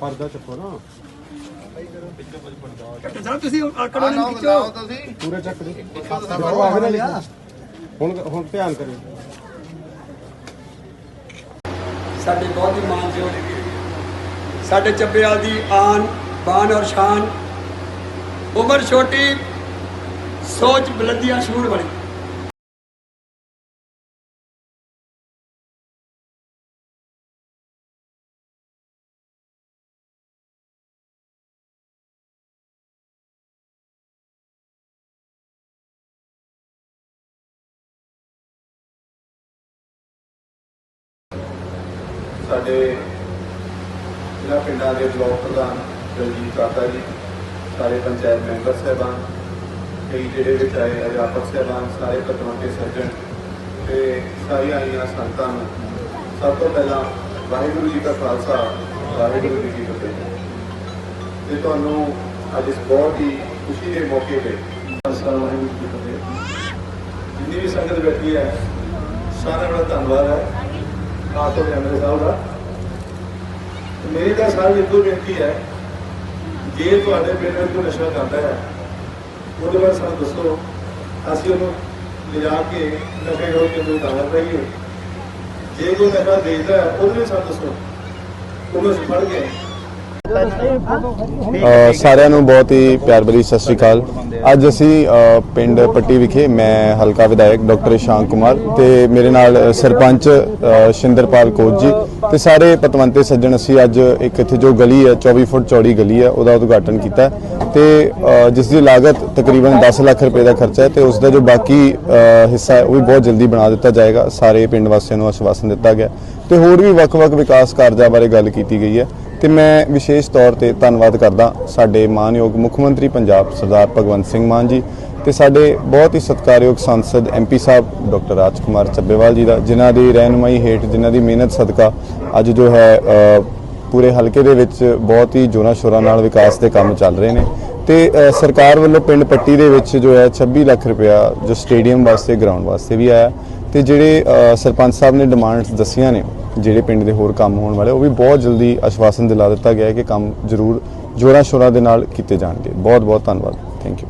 ਪਰਦਾ ਚੱਕੋ ਨਾ। ਸਾਹਿਬ ਤੁਸੀਂ ਆਕੜੋਂ ਨੂੰ ਖਿੱਚੋ ਪੂਰੇ ਚੱਕ ਦੇ। ਉਹ ਆਵੇ ਨਾ ਲਿਖੋ। ਹੁਣ ਹੁਣ ਧਿਆਨ ਕਰਿਓ। ਸਾਡੇ ਬਹੁਤ ਹੀ ਮਾਨਯੋਗ ਸਾਡੇ ਚੱਬੇਵਾਲ ਦੀ ਆਨ ਬਾਨ ਔਰ ਸ਼ਾਨ। ਉਮਰ ਛੋਟੀ ਸੋਚ ਬੁਲੰਦੀਆਂ ਸ਼ੂਰ ਵਾਲੀ ਸਾਡੇ ਜ਼ਿਲ੍ਹਾ ਪਿੰਡਾਂ ਦੇ ਬਲਾਕ ਪ੍ਰਧਾਨ ਦਲਜੀਤ ਕਾਕਾ ਜੀ, ਸਾਰੇ ਪੰਚਾਇਤ ਮੈਂਬਰ ਸਹਿਬਾਨ, ਕਈ ਜਿਹੜੇ ਵਿੱਚ ਆਏ ਅਧਿਆਪਕ ਸਹਿਬਾਨ, ਸਾਰੇ ਪਤਵੰਤੇ ਸੱਜਣ ਤੇ ਸਾਰੀਆਂ ਆਈਆਂ ਸੰਗਤਾਂ ਨੂੰ ਸਭ ਤੋਂ ਪਹਿਲਾਂ ਵਾਹਿਗੁਰੂ ਜੀ ਕਾ ਖਾਲਸਾ, ਵਾਹਿਗੁਰੂ ਜੀ ਕੀ ਫਤਿਹ। ਤੇ ਤੁਹਾਨੂੰ ਅੱਜ ਇਸ ਬਹੁਤ ਹੀ ਖੁਸ਼ੀ ਦੇ ਮੌਕੇ ਤੇ ਖਾਲਸਾ, ਵਾਹਿਗੁਰੂ ਜੀ ਕੀ ਫਤਿਹ। ਜਿੰਨੀ ਵੀ ਸੰਗਤ ਬੈਠੀ ਹੈ, ਸਾਰਿਆਂ ਦਾ ਧੰਨਵਾਦ ਹੈ। ਖਾਸ ਤੌਰ ਐਮਐਲਏ ਸਾਹਿਬ ਦਾ। ਮੇਰੀ ਤਾਂ ਸਾਰੀ ਇੱਕੋ ਬੇਨਤੀ ਹੈ, ਜੇ ਤੁਹਾਡੇ ਪਿੰਡ ਵਿੱਚ ਕੋਈ ਨਸ਼ਾ ਕਰਦਾ ਹੈ, ਉਹਦੇ ਬਾਰੇ ਸਾਨੂੰ ਦੱਸੋ। ਅਸੀਂ ਉਹਨੂੰ ਲਿਜਾ ਕੇ ਨਸ਼ੇ ਰੋਕ ਕੇ ਤੋਂ ਦਾਵਾ ਕਰੀਏ ਜੇ ਕੋਈ ਨਸ਼ਾ ਦੇਖਦਾ ਹੈ, ਉਹਦੇ ਲਈ ਸਾਨੂੰ ਦੱਸੋ। ਉਹਨੂੰ ਅਸੀਂ ਫੜ ਕੇ ਸਾਰਿਆਂ ਨੂੰ ਬਹੁਤ ਹੀ ਪਿਆਰ ਭਰੀ ਸਤਿ ਸ਼੍ਰੀ ਅਕਾਲ। ਅੱਜ ਅਸੀਂ ਪਿੰਡ ਪੱਟੀ ਵਿਖੇ ਮੈਂ ਹਲਕਾ ਵਿਧਾਇਕ ਡਾਕਟਰ ਇਸ਼ਾਂਕ ਕੁਮਾਰ ਤੇ ਮੇਰੇ ਨਾਲ ਸਰਪੰਚ ਸ਼ਿੰਦਰਪਾਲ ਕੋਚ ਜੀ ਤੇ ਸਾਰੇ ਪਤਵੰਤੇ ਸੱਜਣ ਅਸੀਂ ਅੱਜ ਇੱਕ ਇੱਥੇ ਜੋ ਗਲੀ ਹੈ 24 ਫੁੱਟ ਚੌੜੀ ਗਲੀ ਹੈ, ਉਹਦਾ ਉਦਘਾਟਨ ਕੀਤਾ ਹੈ ਤੇ ਜਿਸ ਦੀ ਲਾਗਤ ਤਕਰੀਬਨ 10 ਲੱਖ ਰੁਪਏ ਦਾ ਖਰਚਾ ਹੈ ਤੇ ਉਸ ਦਾ ਜੋ ਬਾਕੀ ਹਿੱਸਾ ਹੈ, ਉਹ ਵੀ ਬਹੁਤ ਜਲਦੀ ਬਣਾ ਦਿੱਤਾ ਜਾਏਗਾ। ਸਾਰੇ ਪਿੰਡ ਵਾਸੀਆਂ ਨੂੰ ਆਸ਼ਵਾਸਨ ਦਿੱਤਾ ਗਿਆ ਤੇ ਹੋਰ ਵੀ ਵੱਖ-ਵੱਖ ਵਿਕਾਸ ਕਾਰਜਾਂ ਬਾਰੇ ਗੱਲ ਕੀਤੀ ਗਈ ਹੈ। ਤੇ ਮੈਂ ਵਿਸ਼ੇਸ਼ ਤੌਰ ਤੇ ਧੰਨਵਾਦ ਕਰਦਾ ਸਾਡੇ ਮਾਨਯੋਗ ਮੁੱਖ ਮੰਤਰੀ ਪੰਜਾਬ ਸਰਦਾਰ ਭਗਵੰਤ ਸਿੰਘ ਮਾਨ ਜੀ ਤੇ ਸਾਡੇ ਬਹੁਤ ਹੀ ਸਤਿਕਾਰਯੋਗ ਸੰਸਦ ਐਮਪੀ ਸਾਹਿਬ ਡਾਕਟਰ ਰਾਜਕੁਮਾਰ ਚੱਬੇਵਾਲ ਜੀ ਦਾ, ਜਿਨ੍ਹਾਂ ਦੀ ਰਹਿਨੁਮਾਈ ਹੇਠ, ਜਿਨ੍ਹਾਂ ਦੀ ਮਿਹਨਤ ਸਦਕਾ ਅੱਜ ਜੋ ਹੈ ਪੂਰੇ ਹਲਕੇ ਦੇ ਵਿੱਚ ਬਹੁਤ ਹੀ ਜੋਰਾਂ ਸ਼ੋਰਾਂ ਨਾਲ ਵਿਕਾਸ ਦੇ ਕੰਮ ਚੱਲ ਰਹੇ ਨੇ। ਤੇ ਸਰਕਾਰ ਵੱਲੋਂ ਪਿੰਡ ਪੱਟੀ ਦੇ ਵਿੱਚ ਜੋ ਹੈ 26 ਲੱਖ ਰੁਪਇਆ ਜੋ ਸਟੇਡੀਅਮ ਵਾਸਤੇ, ਗਰਾਊਂਡ ਵਾਸਤੇ ਵੀ ਆਇਆ। ਤੇ ਜਿਹੜੇ ਸਰਪੰਚ ਸਾਹਿਬ ਨੇ ਡਿਮਾਂਡਸ ਦਸੀਆਂ ਨੇ ਜਿਹੜੇ ਪਿੰਡ ਦੇ ਹੋਰ ਕੰਮ ਹੋਣ ਵਾਲੇ, ਉਹ ਵੀ ਬਹੁਤ ਜਲਦੀ ਆਸ਼ਵਾਸਨ ਦਿਲਾ ਦਿੱਤਾ ਗਿਆ ਹੈ ਕਿ ਕੰਮ ਜ਼ਰੂਰ ਜੋਰਾਂ ਸ਼ੋਰਾਂ ਦੇ ਨਾਲ ਕੀਤੇ ਜਾਣਗੇ। ਬਹੁਤ ਬਹੁਤ ਧੰਨਵਾਦ। Thank you